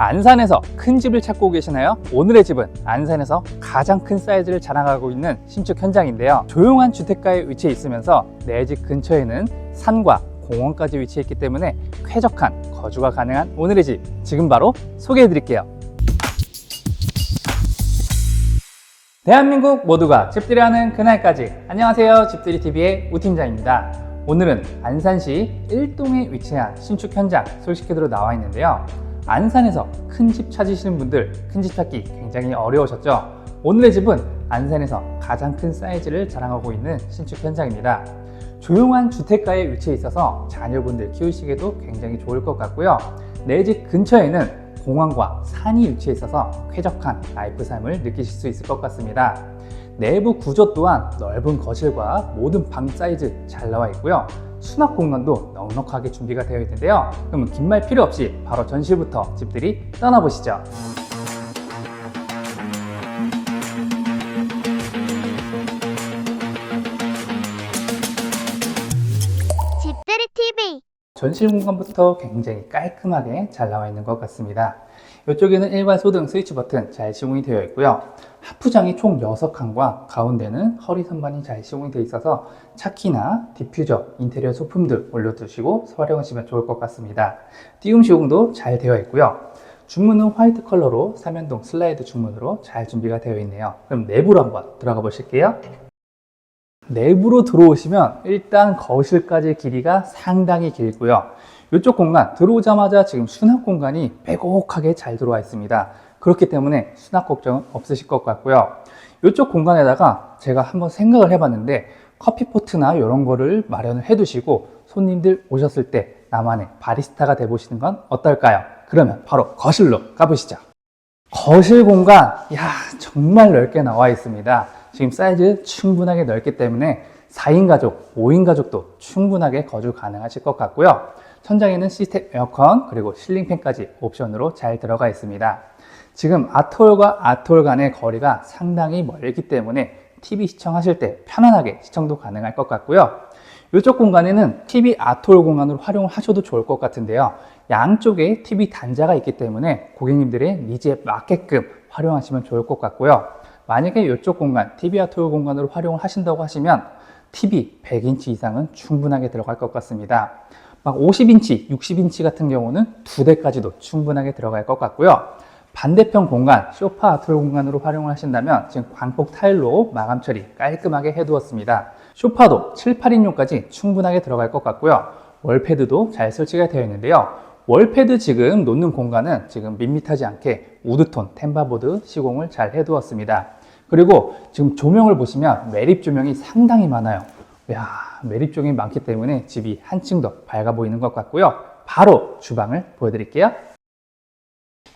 안산에서 큰 집을 찾고 계시나요? 오늘의 집은 안산에서 가장 큰 사이즈를 자랑하고 있는 신축 현장인데요. 조용한 주택가에 위치해 있으면서 내 집 근처에는 산과 공원까지 위치해 있기 때문에 쾌적한 거주가 가능한 오늘의 집 지금 바로 소개해 드릴게요. 대한민국 모두가 집들이 하는 그날까지 안녕하세요 집들이TV의 우 팀장입니다 오늘은 안산시 1동에 위치한 신축 현장 소식회도로 나와 있는데요 안산에서 큰 집 찾으시는 분들 큰 집 찾기 굉장히 어려우셨죠 오늘의 집은 안산에서 가장 큰 사이즈를 자랑하고 있는 신축 현장입니다 조용한 주택가에 위치해 있어서 자녀분들 키우시기에도 굉장히 좋을 것 같고요 내 집 근처에는 공원과 산이 위치해 있어서 쾌적한 라이프 삶을 느끼실 수 있을 것 같습니다. 내부 구조 또한 넓은 거실과 모든 방 사이즈 잘 나와 있고요. 수납 공간도 넉넉하게 준비가 되어 있는데요. 그러면 긴 말 필요 없이 바로 전시부터 집들이 떠나보시죠. 집들이 TV 전실 공간부터 굉장히 깔끔하게 잘 나와 있는 것 같습니다. 이쪽에는 일반 소등 스위치 버튼 잘 시공이 되어 있고요. 하프장이 총 6칸과 가운데는 허리 선반이 잘 시공이 되어 있어서 차키나 디퓨저, 인테리어 소품들 올려두시고 활용하시면 좋을 것 같습니다. 띄움 시공도 잘 되어 있고요. 중문은 화이트 컬러로 삼연동 슬라이드 중문으로 잘 준비가 되어 있네요. 그럼 내부로 한번 들어가 보실게요. 내부로 들어오시면 일단 거실까지 길이가 상당히 길고요. 이쪽 공간 들어오자마자 지금 수납 공간이 빼곡하게 잘 들어와 있습니다. 그렇기 때문에 수납 걱정은 없으실 것 같고요. 이쪽 공간에다가 제가 한번 생각을 해봤는데 커피포트나 이런 거를 마련을 해두시고 손님들 오셨을 때 나만의 바리스타가 돼보시는 건 어떨까요? 그러면 바로 거실로 가보시죠. 거실 공간, 야 정말 넓게 나와 있습니다. 지금 사이즈 충분하게 넓기 때문에 4인 가족, 5인 가족도 충분하게 거주 가능하실 것 같고요. 천장에는 시스템 에어컨 그리고 실링팬까지 옵션으로 잘 들어가 있습니다. 지금 아트홀과 아트홀 간의 거리가 상당히 멀기 때문에 TV 시청하실 때 편안하게 시청도 가능할 것 같고요. 이쪽 공간에는 TV 아트홀 공간으로 활용하셔도 좋을 것 같은데요. 양쪽에 TV 단자가 있기 때문에 고객님들의 니즈에 맞게끔 활용하시면 좋을 것 같고요. 만약에 이쪽 공간, TV 아트홀 공간으로 활용을 하신다고 하시면 TV 100인치 이상은 충분하게 들어갈 것 같습니다. 막 50인치, 60인치 같은 경우는 두 대까지도 충분하게 들어갈 것 같고요. 반대편 공간, 소파 아트홀 공간으로 활용을 하신다면 지금 광폭 타일로 마감 처리 깔끔하게 해두었습니다. 소파도 7, 8인용까지 충분하게 들어갈 것 같고요. 월패드도 잘 설치가 되어 있는데요. 월패드 지금 놓는 공간은 지금 밋밋하지 않게 우드톤 템바보드 시공을 잘 해두었습니다. 그리고 지금 조명을 보시면 매립 조명이 상당히 많아요. 야, 매립 조명이 많기 때문에 집이 한층 더 밝아 보이는 것 같고요. 바로 주방을 보여드릴게요.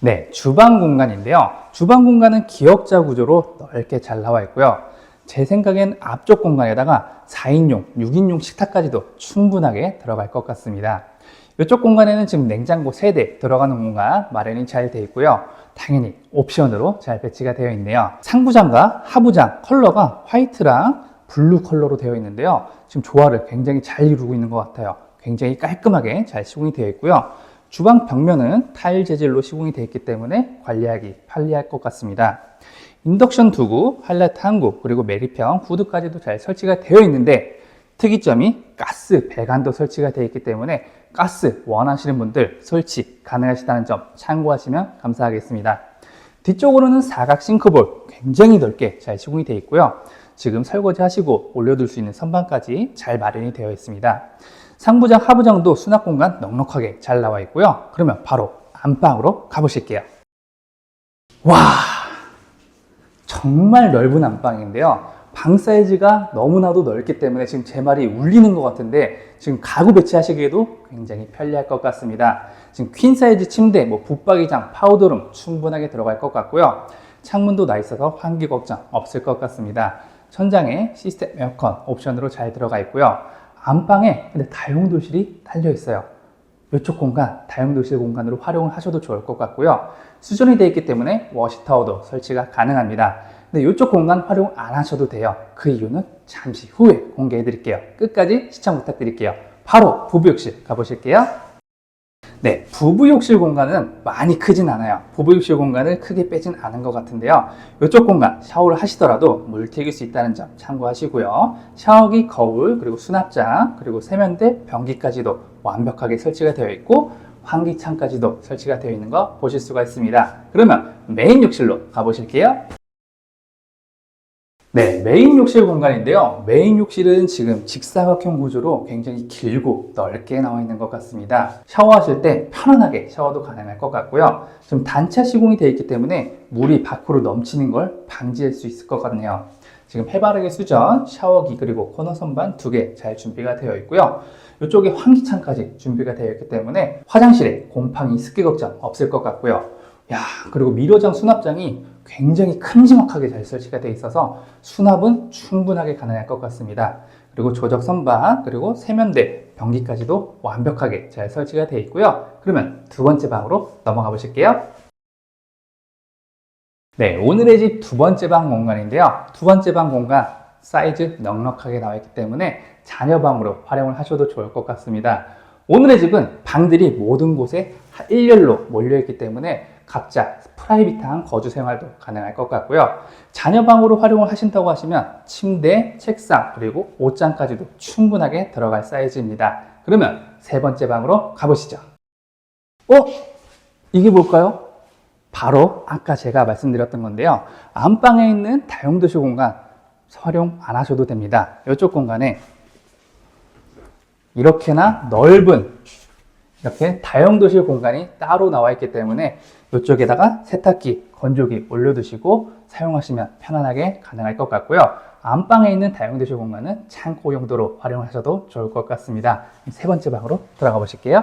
네, 주방 공간인데요. 주방 공간은 기역자 구조로 넓게 잘 나와 있고요. 제 생각엔 앞쪽 공간에다가 4인용, 6인용 식탁까지도 충분하게 들어갈 것 같습니다. 이쪽 공간에는 지금 냉장고 3대 들어가는 공간 마련이 잘 되어 있고요. 당연히 옵션으로 잘 배치가 되어 있네요. 상부장과 하부장 컬러가 화이트랑 블루 컬러로 되어 있는데요. 지금 조화를 굉장히 잘 이루고 있는 것 같아요. 굉장히 깔끔하게 잘 시공이 되어 있고요. 주방 벽면은 타일 재질로 시공이 되어 있기 때문에 관리하기 편리할 것 같습니다. 인덕션 두구, 하이라이트 한구, 그리고 메리평, 후드까지도 잘 설치가 되어 있는데 특이점이 가스 배관도 설치가 되어 있기 때문에 가스 원하시는 분들 설치 가능하시다는 점 참고하시면 감사하겠습니다. 뒤쪽으로는 사각 싱크볼 굉장히 넓게 잘 시공이 되어 있고요. 지금 설거지 하시고 올려둘 수 있는 선반까지 잘 마련이 되어 있습니다. 상부장, 하부장도 수납 공간 넉넉하게 잘 나와 있고요. 그러면 바로 안방으로 가보실게요. 와, 정말 넓은 안방인데요. 방 사이즈가 너무나도 넓기 때문에 지금 제 말이 울리는 것 같은데 지금 가구 배치하시기에도 굉장히 편리할 것 같습니다. 지금 퀸 사이즈 침대, 뭐 붙박이장, 파우더룸 충분하게 들어갈 것 같고요. 창문도 나 있어서 환기 걱정 없을 것 같습니다. 천장에 시스템 에어컨 옵션으로 잘 들어가 있고요. 안방에 근데 다용도실이 달려 있어요. 이쪽 공간, 다용도실 공간으로 활용을 하셔도 좋을 것 같고요. 수전이 되어 있기 때문에 워시타워도 설치가 가능합니다. 근데 이쪽 공간 활용 안 하셔도 돼요. 그 이유는 잠시 후에 공개해 드릴게요. 끝까지 시청 부탁드릴게요. 바로 부부욕실 가보실게요. 네, 부부 욕실 공간은 많이 크진 않아요. 부부 욕실 공간을 크게 빼진 않은 것 같은데요. 이쪽 공간 샤워를 하시더라도 물 튀길 수 있다는 점 참고하시고요. 샤워기, 거울, 그리고 수납장, 그리고 세면대, 변기까지도 완벽하게 설치가 되어 있고 환기창까지도 설치가 되어 있는 거 보실 수가 있습니다. 그러면 메인 욕실로 가보실게요. 네, 메인 욕실 공간인데요. 메인 욕실은 지금 직사각형 구조로 굉장히 길고 넓게 나와 있는 것 같습니다. 샤워하실 때 편안하게 샤워도 가능할 것 같고요. 좀 단차 시공이 되어 있기 때문에 물이 밖으로 넘치는 걸 방지할 수 있을 것 같네요. 지금 해바라기 수전, 샤워기 그리고 코너 선반 두 개 잘 준비가 되어 있고요. 이쪽에 환기창까지 준비가 되어 있기 때문에 화장실에 곰팡이 습기 걱정 없을 것 같고요. 야, 그리고 미로장 수납장이 굉장히 큼지막하게 잘 설치가 되어 있어서 수납은 충분하게 가능할 것 같습니다. 그리고 조적 선반, 그리고 세면대, 변기까지도 완벽하게 잘 설치가 되어 있고요. 그러면 두 번째 방으로 넘어가 보실게요. 네, 오늘의 집 두 번째 방 공간인데요. 두 번째 방 공간 사이즈 넉넉하게 나와 있기 때문에 자녀 방으로 활용을 하셔도 좋을 것 같습니다. 오늘의 집은 방들이 모든 곳에 일렬로 몰려 있기 때문에 각자 프라이빗한 거주 생활도 가능할 것 같고요. 자녀방으로 활용을 하신다고 하시면 침대, 책상, 그리고 옷장까지도 충분하게 들어갈 사이즈입니다. 그러면 세 번째 방으로 가보시죠. 어? 이게 뭘까요? 바로 아까 제가 말씀드렸던 건데요. 안방에 있는 다용도실 공간 활용 안 하셔도 됩니다. 이쪽 공간에 이렇게나 넓은 이렇게 다용도실 공간이 따로 나와 있기 때문에 이쪽에다가 세탁기, 건조기 올려두시고 사용하시면 편안하게 가능할 것 같고요. 안방에 있는 다용도실 공간은 창고 용도로 활용하셔도 좋을 것 같습니다. 세 번째 방으로 들어가 보실게요.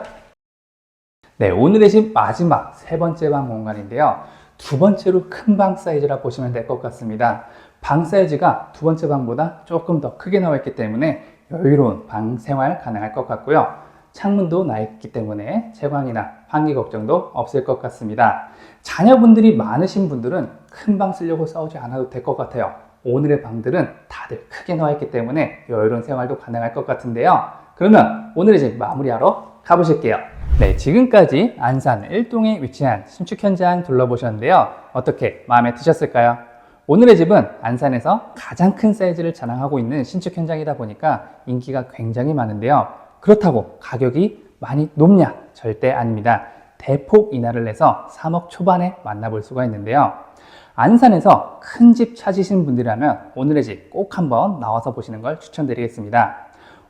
네, 오늘의 집 마지막 세 번째 방 공간인데요. 두 번째로 큰 방 사이즈라 보시면 될 것 같습니다. 방 사이즈가 두 번째 방보다 조금 더 크게 나와 있기 때문에 여유로운 방 생활 가능할 것 같고요. 창문도 나 있기 때문에 채광이나 환기 걱정도 없을 것 같습니다. 자녀분들이 많으신 분들은 큰 방 쓰려고 싸우지 않아도 될 것 같아요. 오늘의 방들은 다들 크게 나와 있기 때문에 여유로운 생활도 가능할 것 같은데요. 그러면 오늘의 집 마무리하러 가보실게요. 네, 지금까지 안산 1동에 위치한 신축 현장 둘러보셨는데요. 어떻게 마음에 드셨을까요? 오늘의 집은 안산에서 가장 큰 사이즈를 자랑하고 있는 신축 현장이다 보니까 인기가 굉장히 많은데요. 그렇다고 가격이 많이 높냐? 절대 아닙니다. 대폭 인하를 내서 3억 초반에 만나볼 수가 있는데요. 안산에서 큰 집 찾으시는 분들이라면 오늘의 집 꼭 한번 나와서 보시는 걸 추천드리겠습니다.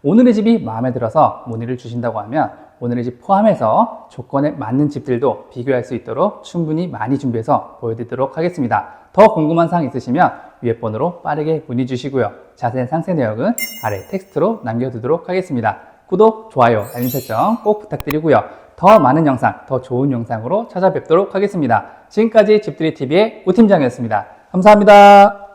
오늘의 집이 마음에 들어서 문의를 주신다고 하면 오늘의 집 포함해서 조건에 맞는 집들도 비교할 수 있도록 충분히 많이 준비해서 보여드리도록 하겠습니다. 더 궁금한 사항 있으시면 위에 번호로 빠르게 문의 주시고요. 자세한 상세 내역은 아래 텍스트로 남겨두도록 하겠습니다. 구독, 좋아요, 알림 설정 꼭 부탁드리고요. 더 많은 영상, 더 좋은 영상으로 찾아뵙도록 하겠습니다. 지금까지 집들이 TV의 우 팀장이었습니다. 감사합니다.